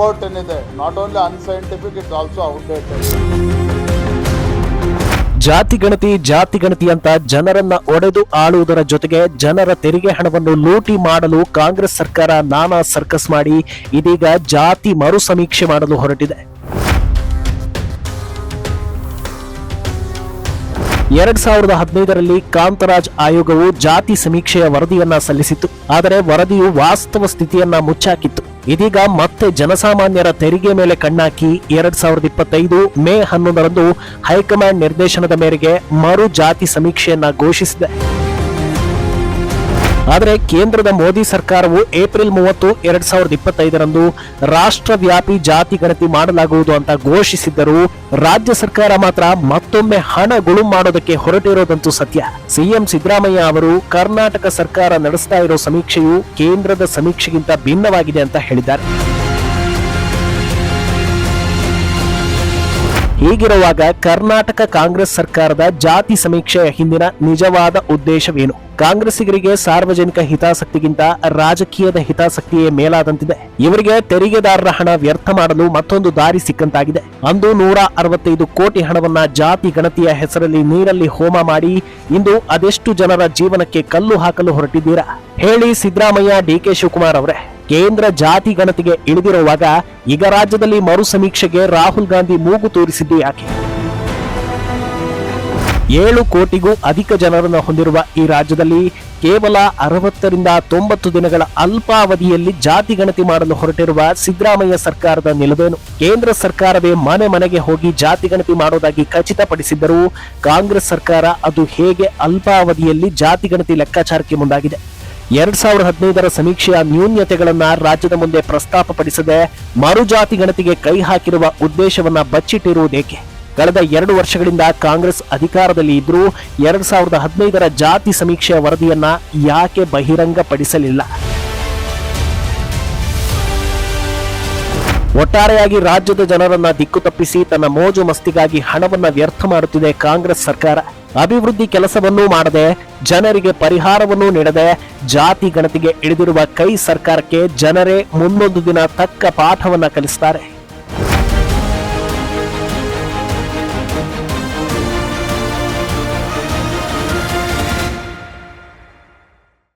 Report ಏನಿದೆ not only unscientific it's also outdated ಜಾತಿ ಗಣತಿ ಜಾತಿ ಗಣತಿ ಅಂತ ಜನರನ್ನ ಒಡೆದು ಆಳುವುದರ ಜೊತೆಗೆ ಜನರ ತೆರಿಗೆ ಹಣವನ್ನು ಲೂಟಿ ಮಾಡಲು ಕಾಂಗ್ರೆಸ್ ಸರ್ಕಾರ ನಾನಾ ಸರ್ಕಸ್ ಮಾಡಿ, ಇದೀಗ ಜಾತಿ ಮರು ಸಮೀಕ್ಷೆ ಮಾಡಲು ಹೊರಟಿದೆ. ಎರಡ್ ಸಾವಿರದ ಹದಿನೈದರಲ್ಲಿ ಕಾಂತರಾಜ್ ಆಯೋಗವು ಜಾತಿ ಸಮೀಕ್ಷೆಯ ವರದಿಯನ್ನ ಸಲ್ಲಿಸಿತ್ತು, ಆದರೆ ವರದಿಯು ವಾಸ್ತವ ಸ್ಥಿತಿಯನ್ನ ಮುಚ್ಚಾಕಿತ್ತು. ಇದೀಗ ಮತ್ತೆ ಜನಸಾಮಾನ್ಯರ ತೆರಿಗೆ ಮೇಲೆ ಕಣ್ಣಾಕಿ ಎರಡ್ ಸಾವಿರದ ಇಪ್ಪತ್ತೈದು ಮೇ ಹನ್ನೊಂದರಂದು ಹೈಕಮಾಂಡ್ ನಿರ್ದೇಶನದ ಮೇರೆಗೆ ಮರು ಜಾತಿ ಸಮೀಕ್ಷೆಯನ್ನ ಘೋಷಿಸಿದೆ. ಆದರೆ ಕೇಂದ್ರದ ಮೋದಿ ಸರ್ಕಾರವು ಏಪ್ರಿಲ್ ಮೂವತ್ತು, ಎರಡ್ ಸಾವಿರದ ಇಪ್ಪತ್ತೈದರಂದು ರಾಷ್ಟ್ರವ್ಯಾಪಿ ಜಾತಿ ಗಣತಿ ಮಾಡಲಾಗುವುದು ಅಂತ ಘೋಷಿಸಿದ್ದರೂ ರಾಜ್ಯ ಸರ್ಕಾರ ಮಾತ್ರ ಮತ್ತೊಮ್ಮೆ ಹಣ ಗುಳು ಮಾಡೋದಕ್ಕೆ ಹೊರಟಿರೋದಂತೂ ಸತ್ಯ. ಸಿಎಂ ಸಿದ್ದರಾಮಯ್ಯ ಅವರು ಕರ್ನಾಟಕ ಸರ್ಕಾರ ನಡೆಸ್ತಾ ಇರೋ ಸಮೀಕ್ಷೆಯು ಕೇಂದ್ರದ ಸಮೀಕ್ಷೆಗಿಂತ ಭಿನ್ನವಾಗಿದೆ ಅಂತ ಹೇಳಿದ್ದಾರೆ. ಹೀಗಿರುವಾಗ ಕರ್ನಾಟಕ ಕಾಂಗ್ರೆಸ್ ಸರ್ಕಾರದ ಜಾತಿ ಸಮೀಕ್ಷೆಯ ಹಿಂದಿನ ನಿಜವಾದ ಉದ್ದೇಶವೇನು? ಕಾಂಗ್ರೆಸ್ಸಿಗರಿಗೆ ಸಾರ್ವಜನಿಕ ಹಿತಾಸಕ್ತಿಗಿಂತ ರಾಜಕೀಯದ ಹಿತಾಸಕ್ತಿಯೇ ಮೇಲಾದಂತಿದೆ. ಇವರಿಗೆ ತೆರಿಗೆದಾರರ ಹಣ ವ್ಯರ್ಥ ಮಾಡಲು ಮತ್ತೊಂದು ದಾರಿ ಸಿಕ್ಕಂತಾಗಿದೆ. ಅಂದು ನೂರ ಅರವತ್ತೈದು ಕೋಟಿ ಹಣವನ್ನ ಜಾತಿ ಗಣತಿಯ ಹೆಸರಲ್ಲಿ ನೀರಲ್ಲಿ ಹೋಮ ಮಾಡಿ ಇಂದು ಅದೆಷ್ಟು ಜನರ ಜೀವನಕ್ಕೆ ಕಲ್ಲು ಹಾಕಲು ಹೊರಟಿದ್ದೀರಾ? ಹೇಳಿ ಸಿದ್ದರಾಮಯ್ಯ ಡಿ ಕೆ ಶಿವಕುಮಾರ್ ಅವರೇ. ಕೇಂದ್ರ ಜಾತಿ ಗಣತಿಗೆ ಇಳಿದಿರುವಾಗ ಈಗ ರಾಜ್ಯದಲ್ಲಿ ಮರು ಸಮೀಕ್ಷೆಗೆ ರಾಹುಲ್ ಗಾಂಧಿ ಮೂಗು ತೋರಿಸಿದ್ದು ಯಾಕೆ? ಏಳು ಕೋಟಿಗೂ ಅಧಿಕ ಜನರನ್ನು ಹೊಂದಿರುವ ಈ ರಾಜ್ಯದಲ್ಲಿ ಕೇವಲ ಅರವತ್ತರಿಂದ ತೊಂಬತ್ತು ದಿನಗಳ ಅಲ್ಪಾವಧಿಯಲ್ಲಿ ಜಾತಿ ಗಣತಿ ಮಾಡಲು ಹೊರಟಿರುವ ಸಿದ್ದರಾಮಯ್ಯ ಸರ್ಕಾರದ ನಿಲುವೇನು? ಕೇಂದ್ರ ಸರ್ಕಾರವೇ ಮನೆ ಮನೆಗೆ ಹೋಗಿ ಜಾತಿ ಗಣತಿ ಮಾಡೋದಾಗಿ ಖಚಿತಪಡಿಸಿದ್ದರೂ ಕಾಂಗ್ರೆಸ್ ಸರ್ಕಾರ ಅದು ಹೇಗೆ ಅಲ್ಪಾವಧಿಯಲ್ಲಿ ಜಾತಿ ಗಣತಿ ಲೆಕ್ಕಾಚಾರಕ್ಕೆ ಮುಂದಾಗಿದೆ? ಎರಡ್ ಸಾವಿರದ ಹದಿನೈದರ ಸಮೀಕ್ಷೆಯ ನ್ಯೂನ್ಯತೆಗಳನ್ನ ರಾಜ್ಯದ ಮುಂದೆ ಪ್ರಸ್ತಾಪಪಡಿಸದೆ ಮರುಜಾತಿ ಗಣತಿಗೆ ಕೈ ಹಾಕಿರುವ ಉದ್ದೇಶವನ್ನ ಬಚ್ಚಿಟ್ಟಿರುವುದೇಕೆ? ಕಳೆದ ಎರಡು ವರ್ಷಗಳಿಂದ ಕಾಂಗ್ರೆಸ್ ಅಧಿಕಾರದಲ್ಲಿ ಇದ್ರೂ ಎರಡ್ ಸಾವಿರದ ಹದಿನೈದರ ಜಾತಿ ಸಮೀಕ್ಷೆಯ ವರದಿಯನ್ನ ಯಾಕೆ ಬಹಿರಂಗಪಡಿಸಲಿಲ್ಲ? ಒಟ್ಟಾರೆಯಾಗಿ ರಾಜ್ಯದ ಜನರನ್ನ ದಿಕ್ಕು ತಪ್ಪಿಸಿ ತನ್ನ ಮೋಜು ಮಸ್ತಿಗಾಗಿ ಹಣವನ್ನ ವ್ಯರ್ಥ ಮಾಡುತ್ತಿದೆ ಕಾಂಗ್ರೆಸ್ ಸರ್ಕಾರ. ಅಭಿವೃದ್ಧಿ ಕೆಲಸವನ್ನೂ ಮಾಡದೆ, ಜನರಿಗೆ ಪರಿಹಾರವನ್ನು ನೀಡದೆ, ಜಾತಿ ಗಣತಿಗೆ ಇಳಿದಿರುವ ಕೈ ಸರ್ಕಾರಕ್ಕೆ ಜನರೇ ಮುಂದೊಂದು ದಿನ ತಕ್ಕ ಪಾಠವನ್ನ ಕಲಿಸ್ತಾರೆ.